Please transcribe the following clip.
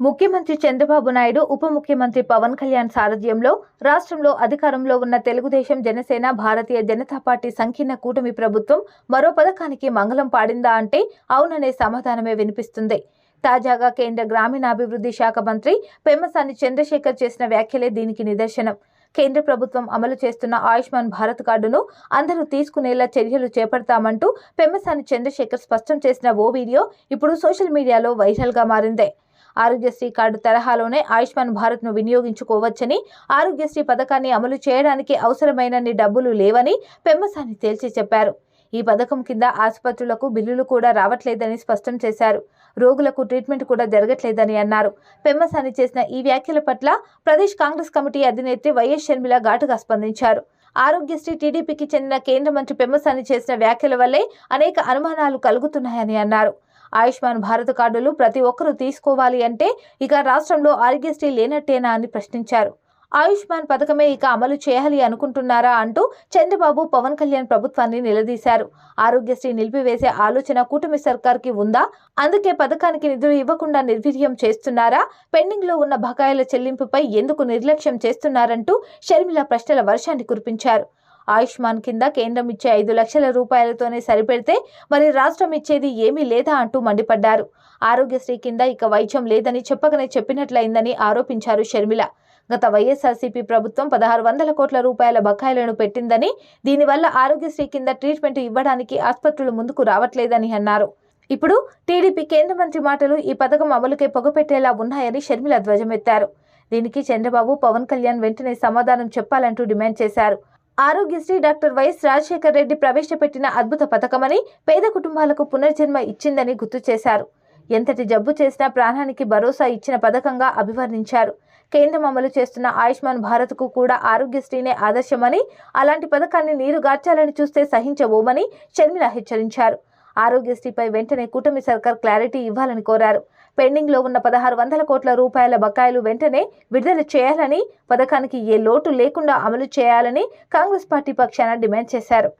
ముఖ్యమంత్రి చంద్రబాబు నాయుడు ఉప ముఖ్యమంత్రి పవన్ కళ్యాణ్ సారథ్యంలో రాష్ట్రంలో అధికారంలో ఉన్న తెలుగుదేశం జనసేన భారతీయ జనతా పార్టీ సంకీర్ణ కూటమి ప్రభుత్వం మరో పథకానికి మంగళం పాడిందా అంటే అవుననే సమాధానమే వినిపిస్తుంది. తాజాగా కేంద్ర గ్రామీణాభివృద్ధి శాఖ మంత్రి పెమ్మసాని చంద్రశేఖర్ చేసిన వ్యాఖ్యలే దీనికి నిదర్శనం. కేంద్ర ప్రభుత్వం అమలు చేస్తున్న ఆయుష్మాన్ భారత్ కార్డును అందరూ తీసుకునేలా చర్యలు చేపడతామంటూ పెమ్మసాని చంద్రశేఖర్ స్పష్టం చేసిన ఓ వీడియో ఇప్పుడు సోషల్ మీడియాలో వైరల్గా మారింది. ఆరోగ్యశ్రీ కార్డు తరహాలోనే ఆయుష్మాన్ భారత్ను వినియోగించుకోవచ్చని ఆరోగ్యశ్రీ పథకాన్ని అమలు చేయడానికి అవసరమైనన్ని డబ్బులు లేవని పెమ్మసాని తేల్చి చెప్పారు. ఈ పథకం కింద ఆసుపత్రులకు బిల్లులు కూడా రావట్లేదని స్పష్టం చేశారు. రోగులకు ట్రీట్మెంట్ కూడా జరగట్లేదని అన్నారు. పెమ్మసాని చేసిన ఈ వ్యాఖ్యల పట్ల ప్రదేశ్ కాంగ్రెస్ కమిటీ అధినేత్రి వైఎస్ షర్మిల ఘాటుగా స్పందించారు. ఆరోగ్యశ్రీ టీడీపీకి చెందిన కేంద్ర మంత్రి పెమ్మసాని చేసిన వ్యాఖ్యల వల్లే అనేక అనుమానాలు కలుగుతున్నాయని అన్నారు. ఆయుష్మాన్ భారత్ కార్డులు ప్రతి ఒక్కరూ తీసుకోవాలి అంటే ఇక రాష్ట్రంలో ఆరోగ్యశ్రీ లేనట్టేనా అని ప్రశ్నించారు. ఆయుష్మాన్ పథకమే ఇక అమలు చేయాలి అనుకుంటున్నారా అంటూ చంద్రబాబు పవన్ కళ్యాణ్ ప్రభుత్వాన్ని నిలదీశారు. ఆరోగ్యశ్రీ నిలిపివేసే ఆలోచన కూటమి సర్కార్కి ఉందా? అందుకే పథకానికి నిధులు ఇవ్వకుండా నిర్వీర్యం చేస్తున్నారా? పెండింగ్లో ఉన్న బకాయిల చెల్లింపుపై ఎందుకు నిర్లక్ష్యం చేస్తున్నారంటూ షర్మిల ప్రశ్నల వర్షాన్ని కురిపించారు. ఆయుష్మాన్ కింద కేంద్రం ఇచ్చే ఐదు లక్షల రూపాయలతోనే సరిపెడితే మరి రాష్ట్రం ఇచ్చేది ఏమీ లేదా అంటూ మండిపడ్డారు. ఆరోగ్యశ్రీ కింద ఇక వైద్యం లేదని చెప్పకనే చెప్పినట్లయిందని ఆరోపించారు షర్మిల. గత వైఎస్ఆర్సీపీ ప్రభుత్వం పదహారు వందల కోట్ల రూపాయల బకాయిలను పెట్టిందని దీనివల్ల ఆరోగ్యశ్రీ కింద ట్రీట్మెంట్ ఇవ్వడానికి ఆసుపత్రులు ముందుకు రావట్లేదని అన్నారు. ఇప్పుడు టీడీపీ కేంద్ర మంత్రి మాటలు ఈ పథకం అమలుకే పొగపెట్టేలా ఉన్నాయని షర్మిల ధ్వజమెత్తారు. దీనికి చంద్రబాబు పవన్ కళ్యాణ్ వెంటనే సమాధానం చెప్పాలంటూ డిమాండ్ చేశారు. ఆరోగ్యశ్రీ డాక్టర్ వైఎస్ రాజశేఖర రెడ్డి ప్రవేశపెట్టిన అద్భుత పథకమని పేద కుటుంబాలకు పునర్జన్మ ఇచ్చిందని గుర్తు చేశారు. ఎంతటి జబ్బు చేసినా ప్రాణానికి భరోసా ఇచ్చిన పథకంగా అభివర్ణించారు. కేంద్రం అమలు చేస్తున్న ఆయుష్మాన్ భారత్కు కూడా ఆరోగ్యశ్రీనే ఆదర్శమని అలాంటి పథకాన్ని నీరు గార్చాలని చూస్తే సహించబోమని షర్మిల హెచ్చరించారు. ఆరోగ్యశ్రీపై వెంటనే కూటమి సర్కార్ క్లారిటీ ఇవ్వాలని కోరారు. పెండింగ్లో ఉన్న పదహారు వందల కోట్ల రూపాయల బకాయిలు వెంటనే విడుదల చేయాలని పథకానికి ఏ లోటు లేకుండా అమలు చేయాలని కాంగ్రెస్ పార్టీ పక్షాన డిమాండ్ చేశారు.